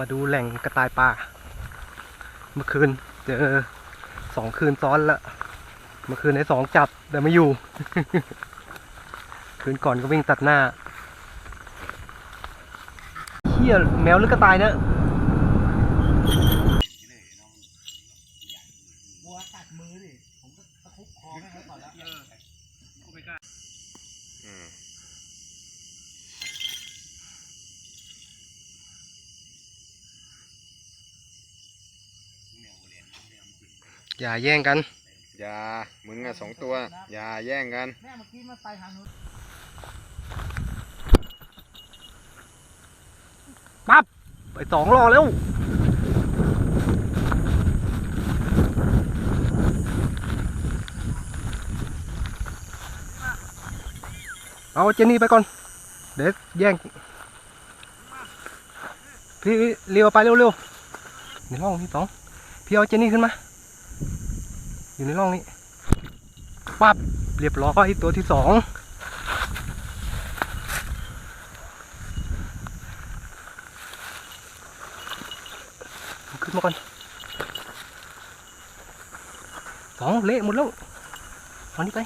มาดูแหล่งกระต่ายป่า เมื่อคืนเจอสองคืนซ้อนละเมื่อคืนไอ้สองจับแต่ไม่อยู่ คืนก่อนก็วิ่งตัดหน้าเฮียแมวหรือกระต่ายเนะ วัวกัดมือดิ ผมก็ตะคุบคอให้เขาก่อนแล้ว อย่าแย่งกัน อย่ามึงอะสองตัว อย่าแย่งกัน แม่เมื่อกี้มันไปทางนู้นปั๊บไปสองรอแล้วเอาเจนนี่ไปก่อน เดี๋ยวแย่ง พี่เรียวไปเร็วๆในร่องที่สองพี่เอาเจนนี่ขึ้นมา อยู่ในร่องนี้ปั๊บเรียบร้อยตัวที่สองขึ้นมาก่อนสองเละหมดแล้วเอานี่ไป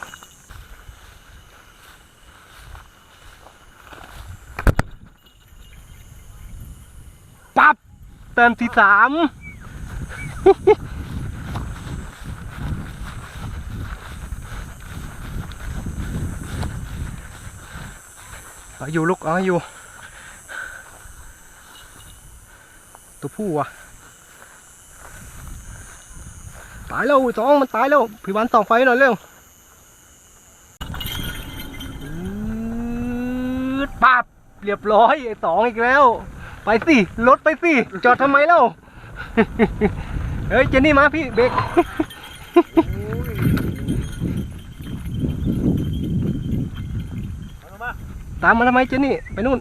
ปั๊บเติมที่สาม ออยู่ลูกอาอยู่ ตัวผู้อะ ตายแล้วสองมันตายแล้วพี่วันส่องไฟหน่อยเร็วปั๊บเรียบร้อยไอ้สองอีกแล้ว ไปสิรถไปสิจอดทำไมเล่าเฮ้ยเจนนี่มาพี่เบรก ตามมาทำไมเจนนี่ไปนู่น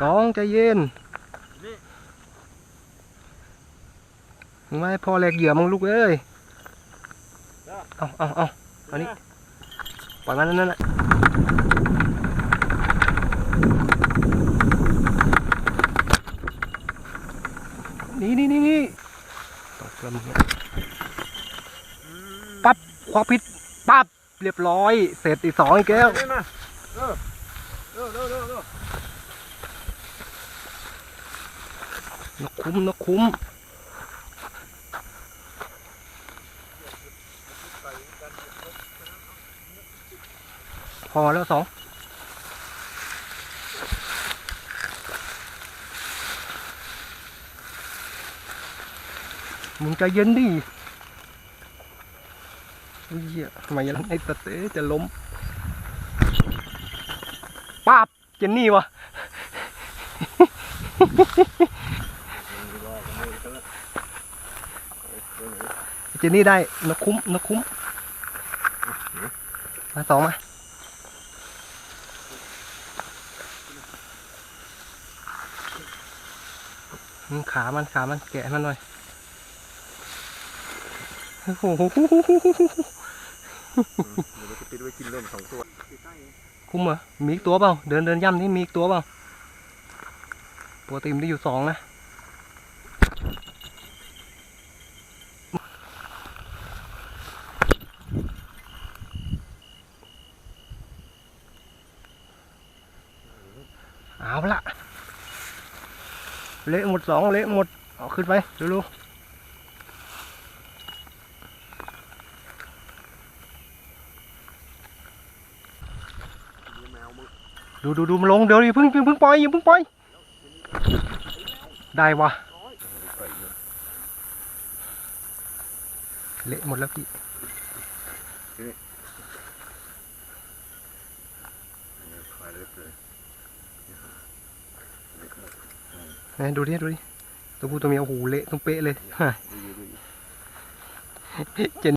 สองใจเย็นไม่พอแหลกเหยื่อมึงลูกเอ้ยเอาเอาเอาอันนี้ปล่อยมันนั่นแหละนี่นี่นี่นี่ตกลงปั๊บควักพิษปั๊บ เรียบร้อย เสร็จอีกสองอีกแล้วเออเออเออเออเออนกคุ้มนกคุ้มพอแล้วสองมึงใจเย็นดิ เฮ้ยเหี้ยทำไมยังไอ้สเตย์จะล้มป้าบเจนนี่วะเจนนี่ได้นกคุ้มนกคุ้มมาสองมาอืมขามันขามันแกะมันหน่อย โอ้โหเดี๋ยวจะปิดไว้กินเล่นสองตัวคุ้มเหรอมีอีกตัวเปล่า เดินเดินย่ำนี่มีอีกตัวเปล่าปกติมันได้อยู่สองนะเอาละเละหมดสองเละหมดเอาขึ้นไปเร็ว ดูดูดูมันลงเดี๋ยวอย่าเพิ่งอย่าเพิ่งปล่อยอย่าเพิ่งปล่อย ได้วะเละหมดแล้วพี่ขายเล็บเลยไหนดูดิดูดิตัวผู้ตัวเมียโอ้โหเละตุ้มเป๊ะเลยดูอยู่ดูอยู่เจน